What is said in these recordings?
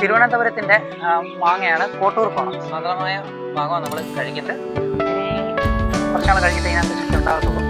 തിരുവനന്തപുരത്തിന്റെ മാങ്ങയാണ് കോട്ടൂർ കോണം. സ്വതന്ത്രമായ ഭാഗമാണ് നമ്മൾ കഴിക്കട്ടെ. കുറച്ചാണ് കുറച്ചാൾ കഴിച്ചിട്ട് ഇതിനകത്ത് ശുദ്ധി ഉണ്ടാകത്തുള്ളൂ.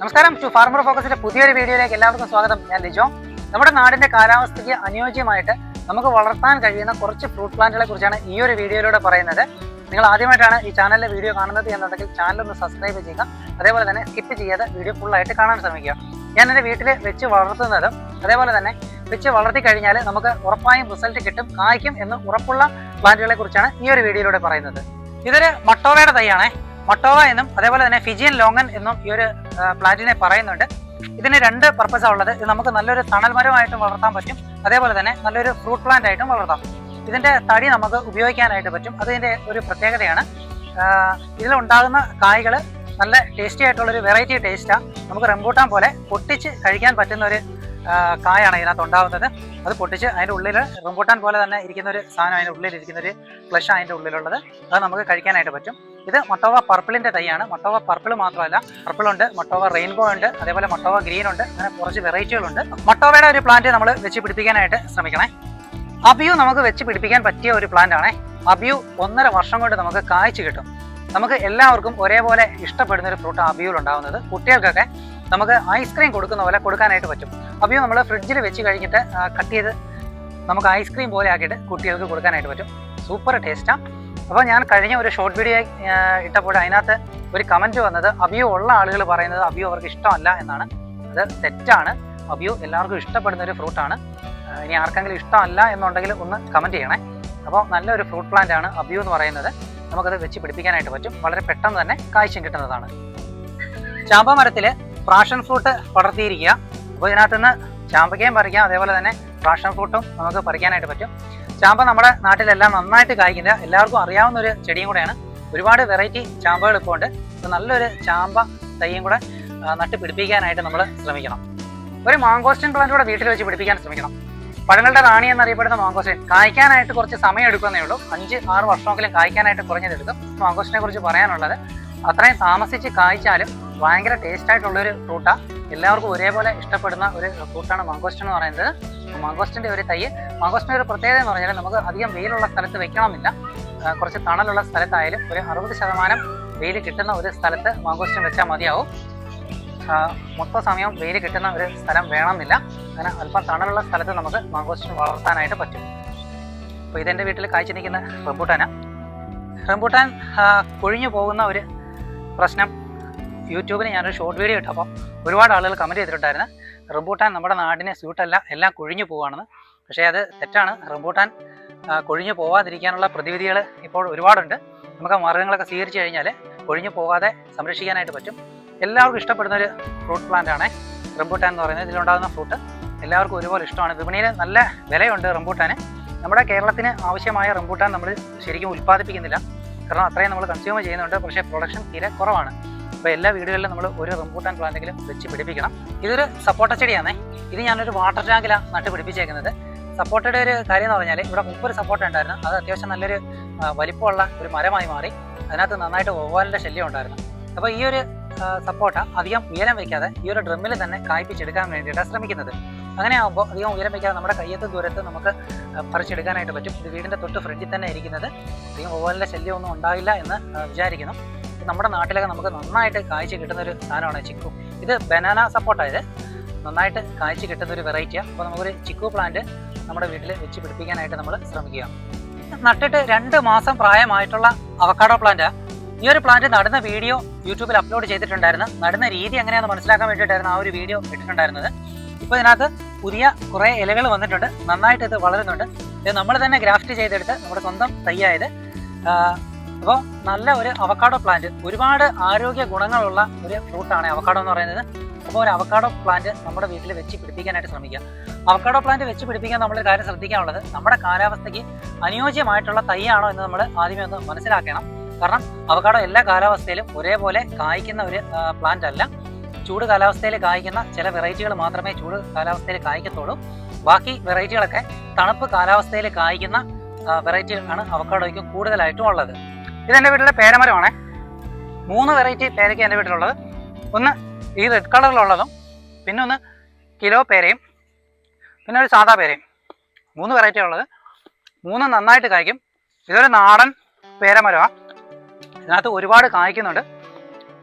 നമസ്കാരം ടു ഫാർമർ ഫോക്കസിന്റെ പുതിയൊരു വീഡിയോയിലേക്ക് എല്ലാവർക്കും സ്വാഗതം. ഞാൻ ലിജോ. നമ്മുടെ നാടിന്റെ കാലാവസ്ഥയ്ക്ക് അനുയോജ്യമായിട്ട് നമുക്ക് വളർത്താൻ കഴിയുന്ന കുറച്ച് ഫ്രൂട്ട് പ്ലാന്റുകളെ കുറിച്ചാണ് ഈ ഒരു വീഡിയോയിലൂടെ പറയുന്നത്. നിങ്ങൾ ആദ്യമായിട്ടാണ് ഈ ചാനലിലെ വീഡിയോ കാണുന്നത് എന്നുണ്ടെങ്കിൽ ചാനൽ ഒന്ന് സബ്സ്ക്രൈബ് ചെയ്യുക. അതേപോലെ തന്നെ സ്കിപ്പ് ചെയ്യാതെ വീഡിയോ ഫുള്ളായിട്ട് കാണാൻ ശ്രമിക്കുക. ഞാൻ എന്റെ വീട്ടിൽ വെച്ച് വളർത്തുന്നതും അതേപോലെ തന്നെ വെച്ച് വളർത്തി കഴിഞ്ഞാൽ നമുക്ക് ഉറപ്പായും റിസൾട്ട് കിട്ടും കായ്ക്കും എന്ന് ഉറപ്പുള്ള പ്ലാന്റുകളെ കുറിച്ചാണ് ഈ ഒരു വീഡിയോയിലൂടെ പറയുന്നത്. ഇതൊരു മട്ടോവയുടെ തൈയാണേ. മട്ടോവ എന്നും അതേപോലെ തന്നെ ഫിജിയൻ ലോങ്ങൻ എന്നും ഈ ഒരു പ്ലാന്റിനെ പറയുന്നുണ്ട്. ഇതിന് രണ്ട് പർപ്പസാണ് ഉള്ളത്. ഇത് നമുക്ക് നല്ലൊരു തണൽ മരമായിട്ടും വളർത്താൻ പറ്റും. അതേപോലെ തന്നെ നല്ലൊരു ഫ്രൂട്ട് പ്ലാന്റ് ആയിട്ടും വളർത്താം. ഇതിന്റെ തടി നമുക്ക് ഉപയോഗിക്കാനായിട്ട് പറ്റും. അതിന്റെ ഒരു പ്രത്യേകതയാണ്. ഇതിലുണ്ടാകുന്ന കായ്കൾ നല്ല ടേസ്റ്റി ആയിട്ടുള്ളൊരു വെറൈറ്റി ടേസ്റ്റാണ് നമുക്ക് റംബൂട്ടാൻ പോലെ പൊട്ടിച്ച് കഴിക്കാൻ പറ്റുന്ന ഒരു കായാണ് ഇതിനകത്ത് ഉണ്ടാകുന്നത് അത് പൊട്ടിച്ച് അതിന്റെ ഉള്ളിൽ റംബൂട്ടാൻ പോലെ തന്നെ ഇരിക്കുന്ന ഒരു സാധനം അതിന്റെ ഉള്ളിൽ ഇരിക്കുന്ന ഒരു ഫ്ലഷ് അതിന്റെ ഉള്ളിലുള്ളത്. അത് നമുക്ക് കഴിക്കാനായിട്ട് പറ്റും. ഇത് മൊട്ടോവ പർപ്പിളിന്റെ തൈയാണ്. മൊട്ടോവ പർപ്പിൾ മാത്രമല്ല പർപ്പിളുണ്ട് മൊട്ടോവ റെയിൻബോ ഉണ്ട് അതേപോലെ മൊട്ടോവ ഗ്രീൻ ഉണ്ട് അങ്ങനെ കുറച്ച് വെറൈറ്റികളുണ്ട് മൊട്ടോവയുടെ ഒരു പ്ലാന്റ് നമ്മൾ വെച്ച് പിടിപ്പിക്കാനായിട്ട് ശ്രമിക്കണേ. അബിയു നമുക്ക് വെച്ച് പിടിപ്പിക്കാൻ പറ്റിയ ഒരു പ്ലാന്റ് ആണേ. അബിയു ഒന്നര വർഷം കൊണ്ട് നമുക്ക് കായ്ച്ചു കിട്ടും. നമുക്ക് എല്ലാവർക്കും ഒരേപോലെ ഇഷ്ടപ്പെടുന്ന ഒരു ഫ്രൂട്ട് അബിയുൽ ഉണ്ടാവുന്നത്. കുട്ടികൾക്കൊക്കെ നമുക്ക് ഐസ്ക്രീം കൊടുക്കുന്ന പോലെ കൊടുക്കാനായിട്ട് പറ്റും. അബിയു നമ്മൾ ഫ്രിഡ്ജിൽ വെച്ച് കഴിഞ്ഞിട്ട് കട്ട് ചെയ്ത് നമുക്ക് ഐസ്ക്രീം പോലെ ആക്കിയിട്ട് കുട്ടികൾക്ക് കൊടുക്കാനായിട്ട് പറ്റും. സൂപ്പർ ടേസ്റ്റാണ് അപ്പോൾ ഞാൻ കഴിഞ്ഞ ഒരു ഷോർട്ട് വീഡിയോ ഇട്ടപ്പോൾ അതിനകത്ത് ഒരു കമന്റ് വന്നത് അബിയു ഉള്ള ആളുകൾ പറയുന്നത് അബിയു അവർക്ക് ഇഷ്ടമല്ല എന്നാണ്. അത് തെറ്റാണ്. അബിയു എല്ലാവർക്കും ഇഷ്ടപ്പെടുന്ന ഒരു ഫ്രൂട്ടാണ് ഇനി ആർക്കെങ്കിലും ഇഷ്ടമല്ല എന്നുണ്ടെങ്കിൽ ഒന്ന് കമന്റ് ചെയ്യണേ. അപ്പോൾ നല്ലൊരു ഫ്രൂട്ട് പ്ലാന്റ് ആണ് അബ്യൂ എന്ന് പറയുന്നത്. നമുക്കത് വെച്ച് പിടിപ്പിക്കാനായിട്ട് പറ്റും. വളരെ പെട്ടെന്ന് തന്നെ കാഴ്ചയും കിട്ടുന്നതാണ്. ചാമ്പ മരത്തിൽ പ്രാഷൻ ഫ്രൂട്ട് പടർത്തിയിരിക്കുക. അപ്പോൾ ഇതിനകത്ത് നിന്ന് ചാമ്പയ്ക്കയും പറിക്കാം. അതേപോലെ തന്നെ പ്രാഷൻ ഫ്രൂട്ടും നമുക്ക് പറിക്കാനായിട്ട് പറ്റും. ചാമ്പ നമ്മുടെ നാട്ടിലെല്ലാം നന്നായിട്ട് കായ്ക്കുന്ന എല്ലാവർക്കും അറിയാവുന്ന ഒരു ചെടിയും കൂടെയാണ്. ഒരുപാട് വെറൈറ്റി ചാമ്പകൾ ഇപ്പോൾ ഉണ്ട്. അപ്പോൾ നല്ലൊരു ചാമ്പ തൈയും കൂടെ നട്ട് പിടിപ്പിക്കാനായിട്ട് നമ്മൾ ശ്രമിക്കണം. ഒരു മാങ്കോസ്റ്റിൻ പ്ലാന്റ് കൂടെ വീട്ടിൽ വെച്ച് പിടിപ്പിക്കാൻ ശ്രമിക്കണം. പഴങ്ങളുടെ റാണി എന്നറിയപ്പെടുന്ന മാങ്കോസ്റ്റൈൻ കായ്ക്കാനായിട്ട് കുറച്ച് സമയം എടുക്കുന്നേ ഉള്ളൂ. അഞ്ച് ആറ് വർഷമെങ്കിലും കായ്ക്കാനായിട്ട് കുറഞ്ഞതെടുക്കും മാങ്കോസ്റ്റിനെ കുറിച്ച് പറയാനുള്ളത് അത്രയും താമസിച്ച് കായ്ച്ചാലും ഭയങ്കര ടേസ്റ്റ് ആയിട്ടുള്ളൊരു ഫ്രൂട്ടാണ് എല്ലാവർക്കും ഒരേപോലെ ഇഷ്ടപ്പെടുന്ന ഒരു ഫ്രൂട്ടാണ് മാങ്കോസ്റ്റൻ എന്ന് പറയുന്നത്. മാങ്കോസ്റ്റിന്റെ ഒരു തൈ മാങ്കോസ്റ്റിന്റെ ഒരു പ്രത്യേകത എന്ന് പറഞ്ഞാൽ നമുക്ക് അധികം വെയിലുള്ള സ്ഥലത്ത് വെക്കണമെന്നില്ല കുറച്ച് തണലുള്ള സ്ഥലത്തായാലും ഒരു അറുപത് ശതമാനം വെയിൽ കിട്ടുന്ന ഒരു സ്ഥലത്ത് മാങ്കോസ്റ്റിൻ വെച്ചാൽ മതിയാവും. മൊത്ത സമയം വെയിൽ കിട്ടുന്ന ഒരു സ്ഥലം വേണമെന്നില്ല. അങ്ങനെ അല്പം തണലുള്ള സ്ഥലത്ത് നമുക്ക് മാങ്കോസ്റ്റ് വളർത്താനായിട്ട് പറ്റും. അപ്പോൾ ഇതെന്റെ വീട്ടിൽ കാഴ്ച നിൽക്കുന്ന റംബൂട്ടാന. റംബൂട്ടാൻ കൊഴിഞ്ഞു പോകുന്ന ഒരു പ്രശ്നം യൂട്യൂബിൽ ഞാനൊരു ഷോർട്ട് വീഡിയോ ഇട്ടു ഇട്ടപ്പോൾ ഒരുപാട് ആളുകൾ കമന്റ് ചെയ്തിട്ടുണ്ടായിരുന്നു. റംബൂട്ടാൻ നമ്മുടെ നാടിനെ സ്യൂട്ടല്ല എല്ലാം കൊഴിഞ്ഞു പോവുകയാണെന്ന്. പക്ഷേ അത് തെറ്റാണ്. റംബൂട്ടാൻ കൊഴിഞ്ഞു പോവാതിരിക്കാനുള്ള പ്രതിവിധികൾ ഇപ്പോൾ ഒരുപാടുണ്ട്. നമുക്ക് ആ മാർഗങ്ങളൊക്കെ സ്വീകരിച്ചു കഴിഞ്ഞാൽ കൊഴിഞ്ഞു പോകാതെ സംരക്ഷിക്കാനായിട്ട് പറ്റും. എല്ലാവർക്കും ഇഷ്ടപ്പെടുന്ന ഒരു ഫ്രൂട്ട് പ്ലാന്റ് ആണ്. റംബൂട്ടാൻ എന്ന് പറയുന്നത്. ഇതിലുണ്ടാകുന്ന ഫ്രൂട്ട് എല്ലാവർക്കും ഒരുപോലെ ഇഷ്ടമാണ്. വിപണിയിൽ നല്ല വിലയുണ്ട് റംബൂട്ടാന്. നമ്മുടെ കേരളത്തിന് ആവശ്യമായ റംബൂട്ടാൻ നമ്മൾ ശരിക്കും ഉൽപ്പാദിപ്പിക്കുന്നില്ല. കാരണം അത്രയും നമ്മൾ കൺസ്യൂം ചെയ്യുന്നുണ്ട്. പക്ഷേ പ്രൊഡക്ഷൻ തീരെ കുറവാണ്. അപ്പോൾ എല്ലാ വീടുകളിലും നമ്മൾ ഒരു റംബൂട്ടാൻ പ്ലാന്റെങ്കിലും വെച്ച് പിടിപ്പിക്കണം. ഇതൊരു സപ്പോട്ട ചെടിയാണേ. ഇത് ഞാനൊരു വാട്ടർ ടാങ്കിലാണ് നട്ട് പിടിപ്പിച്ചേക്കുന്നത്. സപ്പോട്ടയുടെ ഒരു കാര്യം എന്ന് പറഞ്ഞാൽ ഇവിടെ മുപ്പൊരു സപ്പോട്ട ഉണ്ടായിരുന്നു. അത് അത്യാവശ്യം നല്ലൊരു വലിപ്പമുള്ള ഒരു മരമായി മാറി. അതിനകത്ത് നന്നായിട്ട് ഒവ്വാലിന്റെ ശല്യം ഉണ്ടായിരുന്നു. അപ്പോൾ ഈ ഒരു സപ്പോർട്ട അധികം ഉയരം വയ്ക്കാതെ ഈ ഒരു ഡ്രമ്മിൽ തന്നെ കായ്പിച്ചെടുക്കാൻ വേണ്ടിയിട്ടാണ് ശ്രമിക്കുന്നത്. അങ്ങനെ ആകുമ്പോൾ അധികം ഉയരം വയ്ക്കാതെ നമ്മുടെ കയ്യത്ത് ദൂരത്ത് നമുക്ക് പറിച്ചെടുക്കാനായിട്ട് പറ്റും. ഇത് വീടിന്റെ തൊട്ട് ഫ്രണ്ടിൽ തന്നെ ഇരിക്കുന്നത്. അധികം ഒവ്വാലിന്റെ ശല്യമൊന്നും ഉണ്ടാവില്ല എന്ന് വിചാരിക്കുന്നു. നമ്മുടെ നാട്ടിലൊക്കെ നമുക്ക് നന്നായിട്ട് കാഴ്ച കിട്ടുന്ന ഒരു സാധനമാണ് ചിക്കു. ഇത് ബനാന സപ്പോർട്ടായത് നന്നായിട്ട് കാഴ്ച കിട്ടുന്ന ഒരു വെറൈറ്റിയാണ് അപ്പോൾ നമുക്കൊരു ചിക്കു പ്ലാന്റ് നമ്മുടെ വീട്ടിൽ വെച്ച് പിടിപ്പിക്കാനായിട്ട് നമ്മൾ ശ്രമിക്കുക. നട്ടിട്ട് രണ്ട് മാസം പ്രായമായിട്ടുള്ള അവക്കാഡോ പ്ലാന്റാണ് ഈ ഒരു പ്ലാന്റ് നടുന്ന വീഡിയോ യൂട്യൂബിൽ അപ്ലോഡ് ചെയ്തിട്ടുണ്ടായിരുന്നു. നടുന്ന രീതി എങ്ങനെയാണെന്ന് മനസ്സിലാക്കാൻ വേണ്ടിയിട്ടായിരുന്നു ആ ഒരു വീഡിയോ ഇട്ടിട്ടുണ്ടായിരുന്നത്. ഇപ്പോൾ ഇതിനകത്ത് പുതിയ കുറേ ഇലകൾ വന്നിട്ടുണ്ട്. നന്നായിട്ട് ഇത് വളരുന്നുണ്ട്. ഇത് നമ്മൾ തന്നെ ഗ്രാഫ്റ്റ് ചെയ്തെടുത്ത് നമ്മുടെ സ്വന്തം തയ്യായത്. അപ്പോൾ നല്ല ഒരു അവക്കാഡോ പ്ലാന്റ്. ഒരുപാട് ആരോഗ്യ ഗുണങ്ങളുള്ള ഒരു ഫ്രൂട്ടാണ് അവക്കാഡോ എന്ന് പറയുന്നത്. അപ്പോൾ ഒരു അവക്കാഡോ പ്ലാന്റ് നമ്മുടെ വീട്ടിൽ വെച്ച് പിടിപ്പിക്കാനായിട്ട് ശ്രമിക്കുക. അവക്കാഡോ പ്ലാന്റ് വെച്ച് പിടിപ്പിക്കാൻ നമ്മൾ കാര്യം ശ്രദ്ധിക്കാനുള്ളത് നമ്മുടെ കാലാവസ്ഥയ്ക്ക് അനുയോജ്യമായിട്ടുള്ള തൈയാണോ എന്ന് നമ്മൾ ആദ്യമേ ഒന്ന് മനസ്സിലാക്കണം. കാരണം അവക്കാഡോ എല്ലാ കാലാവസ്ഥയിലും ഒരേപോലെ കായ്ക്കുന്ന ഒരു പ്ലാന്റ് അല്ല. ചൂട് കാലാവസ്ഥയിൽ കായ്ക്കുന്ന ചില വെറൈറ്റികൾ മാത്രമേ ചൂട് കാലാവസ്ഥയിൽ കായ്ക്കത്തുള്ളൂ. ബാക്കി വെറൈറ്റികളൊക്കെ തണുപ്പ് കാലാവസ്ഥയിൽ കായ്ക്കുന്ന വെറൈറ്റികളാണ് അവക്കാടോയ്ക്ക് കൂടുതലായിട്ടും ഉള്ളത്. ഇത് എന്റെ വീട്ടിലെ പേരമരമാണ്. മൂന്ന് വെറൈറ്റി പേരയ്ക്ക് എന്റെ വീട്ടിലുള്ളത്. ഒന്ന് ഈ റെഡ് കളറിലുള്ളതും പിന്നെ ഒന്ന് കിലോ പേരയും പിന്നെ ഒരു സാധാ പേരയും. മൂന്ന് വെറൈറ്റി ഉള്ളത്. മൂന്ന് നന്നായിട്ട് കായ്ക്കും. ഇതൊരു നാടൻ പേരമരമാണ് ഇതിനകത്ത് ഒരുപാട് കായ്ക്കുന്നുണ്ട്.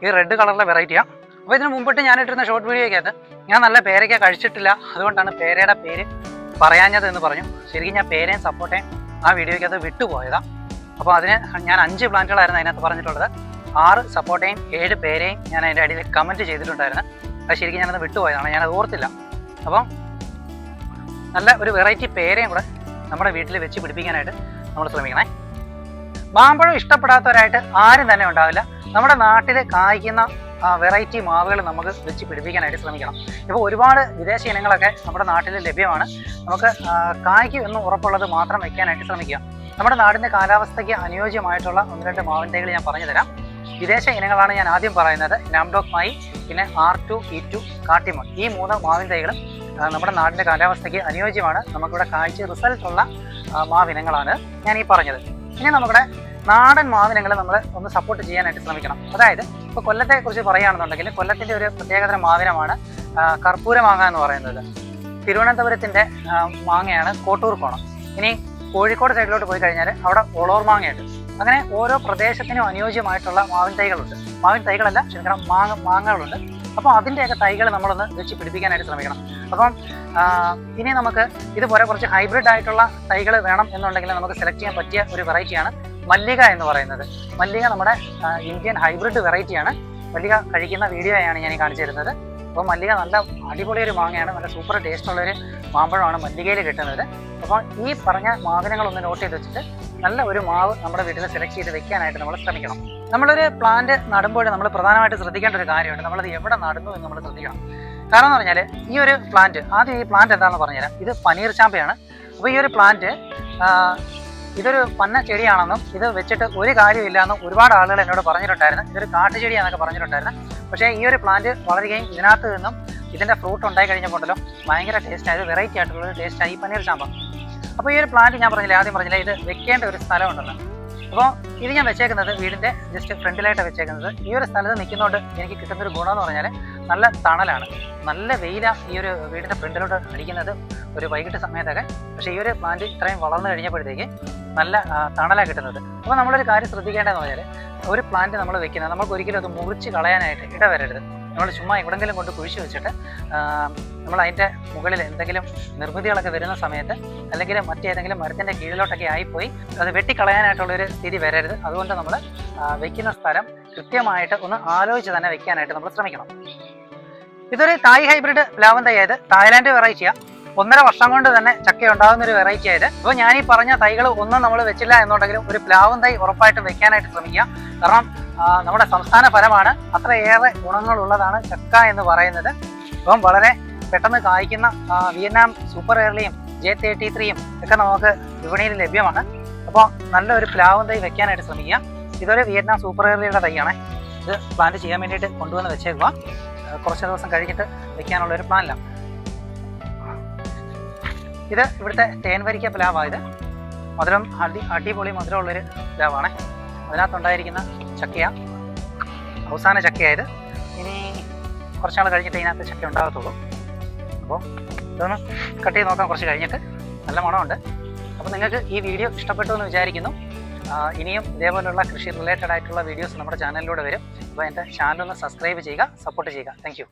ഈ റെഡ് കളറിലെ വെറൈറ്റിയാണ് അപ്പോൾ ഇതിന് മുമ്പിട്ട് ഞാൻ ഇട്ടിരുന്ന ഷോർട്ട് വീഡിയോയ്ക്കകത്ത് ഞാൻ നല്ല പേരൊക്കെ കഴിച്ചിട്ടില്ല. അതുകൊണ്ടാണ് പേരയുടെ പേര് പറയാഞ്ഞത് എന്ന് പറഞ്ഞു. ശരിക്കും ഞാൻ പേരയും സപ്പോർട്ടേയും ആ വീഡിയോയ്ക്കകത്ത് വിട്ടുപോയതാണ് അപ്പോൾ അതിന് ഞാൻ അഞ്ച് പ്ലാന്റുകളായിരുന്നു അതിനകത്ത് പറഞ്ഞിട്ടുള്ളത്. ആറ് സപ്പോർട്ടേയും ഏഴ് പേരെയും ഞാൻ അതിന്റെ അടിയിൽ കമന്റ് ചെയ്തിട്ടുണ്ടായിരുന്നു. അത് ശരിക്കും ഞാനത് വിട്ടുപോയതാണ്. ഞാനത് ഓർത്തില്ല. അപ്പം നല്ല ഒരു വെറൈറ്റി പേരയും കൂടെ നമ്മുടെ വീട്ടിൽ വെച്ച് പിടിപ്പിക്കാനായിട്ട് നമ്മൾ ശ്രമിക്കണേ. മാമ്പഴം ഇഷ്ടപ്പെടാത്തവരായിട്ട് ആരും തന്നെ ഉണ്ടാവില്ല. നമ്മുടെ നാട്ടിൽ കായ്ക്കുന്ന വെറൈറ്റി മാവുകൾ നമുക്ക് വെച്ച് പിടിപ്പിക്കാനായിട്ട് ശ്രമിക്കണം. ഇപ്പോൾ ഒരുപാട് വിദേശ ഇനങ്ങളൊക്കെ നമ്മുടെ നാട്ടിൽ ലഭ്യമാണ്. നമുക്ക് കായ്ക്ക് എന്ന് ഉറപ്പുള്ളത് മാത്രം വെക്കാനായിട്ട് ശ്രമിക്കുക. നമ്മുടെ നാടിന്റെ കാലാവസ്ഥയ്ക്ക് അനുയോജ്യമായിട്ടുള്ള ഒന്ന് രണ്ട് മാവിൻ ഞാൻ പറഞ്ഞു തരാം വിദേശ ഇനങ്ങളാണ് ഞാൻ ആദ്യം പറയുന്നത്. നാംഡോക് മായി പിന്നെ R two E two Katimon ഈ മൂന്ന് മാവിൻ തൈകളും നമ്മുടെ നാടിന്റെ കാലാവസ്ഥയ്ക്ക് അനുയോജ്യമാണ്. നമുക്കിവിടെ കാഴ്ച റിസൾട്ടുള്ള മാവിനങ്ങളാണ് ഞാൻ ഈ പറഞ്ഞത്. ഇനി നമ്മുടെ നാടൻ മാവിനങ്ങളെ നമ്മൾ ഒന്ന് സപ്പോർട്ട് ചെയ്യാനായിട്ട് ശ്രമിക്കണം. അതായത് ഇപ്പോൾ കൊല്ലത്തെ കുറിച്ച് പറയുകയാണെന്നുണ്ടെങ്കിൽ കൊല്ലത്തിന്റെ ഒരു പ്രത്യേകതരം മാവിനമാണ് കർപ്പൂര മാങ്ങ എന്ന് പറയുന്നത്. തിരുവനന്തപുരത്തിന്റെ മാങ്ങയാണ് കോട്ടൂർ കോണം. ഇനി കോഴിക്കോട് സൈഡിലോട്ട് പോയി കഴിഞ്ഞാൽ അവിടെ ഒളോർ മാങ്ങയുണ്ട്. അങ്ങനെ ഓരോ പ്രദേശത്തിനും അനുയോജ്യമായിട്ടുള്ള മാവിൻ തൈകളുണ്ട്. മാവിൻ തൈകളല്ല ക്ഷമിക്കണം മാങ്ങ മാങ്ങകളുണ്ട്. അപ്പോൾ അതിന്റെയൊക്കെ തൈകൾ നമ്മളൊന്ന് വെച്ച് പിടിപ്പിക്കാനായിട്ട് ശ്രമിക്കണം. അപ്പം ഇനി നമുക്ക് ഇതുപോലെ കുറച്ച് ഹൈബ്രിഡ് ആയിട്ടുള്ള തൈകൾ വേണം എന്നുണ്ടെങ്കിൽ നമുക്ക് സെലക്ട് ചെയ്യാൻ പറ്റിയ ഒരു വെറൈറ്റിയാണ് മല്ലിക എന്ന് പറയുന്നത്. മല്ലിക നമ്മുടെ ഇന്ത്യൻ ഹൈബ്രിഡ് വെറൈറ്റിയാണ്. മല്ലിക കഴിക്കുന്ന വീഡിയോയാണ് ഞാൻ ഈ കാണിച്ചു തരുന്നത്. അപ്പോൾ മല്ലിക നല്ല അടിപൊളി ഒരു മാങ്ങയാണ് നല്ല സൂപ്പർ ടേസ്റ്റ് ഉള്ളൊരു മാമ്പഴമാണ് മല്ലികയിൽ കിട്ടുന്നത്. അപ്പോൾ ഈ പറഞ്ഞ മാവിനങ്ങളൊന്ന് നോട്ട് ചെയ്ത് വെച്ചിട്ട് നല്ല ഒരു മാവ് നമ്മുടെ വീട്ടിൽ സെലക്ട് ചെയ്ത് വെക്കാനായിട്ട് നമ്മൾ ശ്രമിക്കണം. നമ്മളൊരു പ്ലാന്റ് നടുമ്പോൾ നമ്മൾ പ്രധാനമായിട്ട് ശ്രദ്ധിക്കേണ്ട ഒരു കാര്യമുണ്ട്. നമ്മളത് എവിടെ നടുന്നു എന്ന് നമ്മൾ ശ്രദ്ധിക്കണം. കാരണം എന്ന് പറഞ്ഞാൽ ഈ ഒരു പ്ലാന്റ് ആദ്യം ഈ പ്ലാന്റ് എന്താണെന്ന് പറഞ്ഞുതരാം. ഇത് പനീർ ചാമ്പയാണ്. അപ്പോൾ ഈ ഒരു പ്ലാന്റ് ഇതൊരു പന്ന ചെടിയാണെന്നും ഇത് വെച്ചിട്ട് ഒരു കാര്യമില്ലാന്നും ഒരുപാട് ആളുകൾ എന്നോട് പറഞ്ഞിട്ടുണ്ടായിരുന്നു. ഇതൊരു കാട്ടുചെടിയാണെന്നൊക്കെ പറഞ്ഞിട്ടുണ്ടായിരുന്നു. പക്ഷേ ഈ ഒരു പ്ലാന്റ് വളരുകയും ഇതിനകത്ത് നിന്നും ഇതിന്റെ ഫ്രൂട്ട് ഉണ്ടായി കഴിഞ്ഞപ്പോഴല്ലോ ഭയങ്കര ടേസ്റ്റ് ആയത് വെറൈറ്റി ആയിട്ടുള്ള ഒരു ടേസ്റ്റായി പനീർ ചാമ്പ അപ്പോൾ ഈ ഒരു പ്ലാന്റ് ഞാൻ പറഞ്ഞില്ല ആദ്യം പറഞ്ഞില്ല ഇത് വെക്കേണ്ട ഒരു സ്ഥലമുണ്ടെന്ന് അപ്പോൾ ഇത് ഞാൻ വെച്ചേക്കുന്നത് വീടിന്റെ ജസ്റ്റ് ഫ്രണ്ടിലായിട്ട് വെച്ചേക്കുന്നത്. ഈ ഒരു സ്ഥലത്ത് നിൽക്കുന്നതുകൊണ്ട് എനിക്ക് കിട്ടുന്ന ഒരു ഗുണമെന്ന് പറഞ്ഞാൽ നല്ല തണലാണ്. നല്ല വെയിലാണ് ഈ ഒരു വീടിന്റെ ഫ്രണ്ടിലോട്ട് അടിക്കുന്നത് ഒരു വൈകിട്ട് സമയത്തൊക്കെ. പക്ഷേ ഈ ഒരു പ്ലാന്റ് ഇത്രയും വളർന്നു കഴിഞ്ഞപ്പോഴത്തേക്ക് നല്ല തണലാണ് കിട്ടുന്നത്. അപ്പോൾ നമ്മളൊരു കാര്യം ശ്രദ്ധിക്കേണ്ടതെന്ന് പറഞ്ഞാൽ ഒരു പ്ലാന്റ് നമ്മൾ വെക്കുന്നത് നമുക്ക് ഒരിക്കലും അത് മുറിച്ച് കളയാനായിട്ട് ഇടവരരുത്. നമ്മൾ ചുമ്മാ എവിടെങ്കിലും കൊണ്ട് കുഴിച്ച് വെച്ചിട്ട് നമ്മൾ അതിന്റെ മുകളിൽ എന്തെങ്കിലും നിർമ്മിതികളൊക്കെ വരുന്ന സമയത്ത് അല്ലെങ്കിൽ മറ്റേതെങ്കിലും മരത്തിന്റെ കീഴിലോട്ടൊക്കെ ആയിപ്പോയി അത് വെട്ടിക്കളയാനായിട്ടുള്ളൊരു സ്ഥിതി വരരുത്. അതുകൊണ്ട് നമ്മൾ വെക്കുന്ന സ്ഥലം കൃത്യമായിട്ട് ഒന്ന് ആലോചിച്ച് തന്നെ വെക്കാനായിട്ട് നമ്മൾ ശ്രമിക്കണം. ഇതൊരു തായ് ഹൈബ്രിഡ് പ്ലാവൻ തായ്ലാൻഡ് വെറൈറ്റിയാണ് ഒന്നര വർഷം കൊണ്ട് തന്നെ ചക്ക ഉണ്ടാകുന്ന ഒരു വെറൈറ്റി ആയത്. അപ്പോൾ ഞാൻ ഈ പറഞ്ഞ തൈകൾ ഒന്നും നമ്മൾ വെച്ചില്ല എന്നുണ്ടെങ്കിലും ഒരു പ്ലാവും തൈ ഉറപ്പായിട്ടും വെക്കാനായിട്ട് ശ്രമിക്കുക. കാരണം നമ്മുടെ സംസ്ഥാന ഫലമാണ് അത്രയേറെ ഗുണങ്ങളുള്ളതാണ് ചക്ക എന്ന് പറയുന്നത്. അപ്പം വളരെ പെട്ടെന്ന് കായ്ക്കുന്ന വിയറ്റ്നാം സൂപ്പർ എയർലിയും ജെ തേർട്ടി ത്രീയും ഒക്കെ നമുക്ക് വിപണിയിൽ ലഭ്യമാണ്. അപ്പോൾ നല്ലൊരു പ്ലാവും തൈ വെക്കാനായിട്ട് ശ്രമിക്കാം ഇതൊരു വിയറ്റ്നാം സൂപ്പർ എയർലിയുടെ തൈയാണ്. ഇത് പ്ലാന്റ് ചെയ്യാൻ വേണ്ടിയിട്ട് കൊണ്ടുവന്ന് വെച്ചേക്കുക കുറച്ച് ദിവസം കഴിഞ്ഞിട്ട് വെക്കാനുള്ള ഒരു പ്ലാനിലാണ് ഇത് ഇവിടുത്തെ തേൻവരിക്ക പ്ലാവാ ഇത്. മധുരം അടി അടിപൊളി മധുരമുള്ളൊരു പ്ലാവാണ്. അതിനകത്തുണ്ടായിരിക്കുന്ന ചക്കയ. അവസാന ചക്കയായത് ഇനി കുറച്ചാൾ കഴിഞ്ഞിട്ട് ഇതിനകത്ത് ചക്ക ഉണ്ടാകത്തുള്ളൂ. അപ്പോൾ ഇതൊന്ന് കട്ട് ചെയ്ത് നോക്കാം കുറച്ച് കഴിഞ്ഞിട്ട്. നല്ല മണമുണ്ട്. അപ്പോൾ നിങ്ങൾക്ക് ഈ വീഡിയോ ഇഷ്ടപ്പെട്ടു എന്ന് വിചാരിക്കുന്നു. ഇനിയും ഇതേപോലുള്ള കൃഷി റിലേറ്റഡ് ആയിട്ടുള്ള വീഡിയോസ് നമ്മുടെ ചാനലിലൂടെ വരും. അപ്പോൾ എന്റെ ചാനൽ ഒന്ന് സബ്സ്ക്രൈബ് ചെയ്യുക സപ്പോർട്ട് ചെയ്യുക. താങ്ക്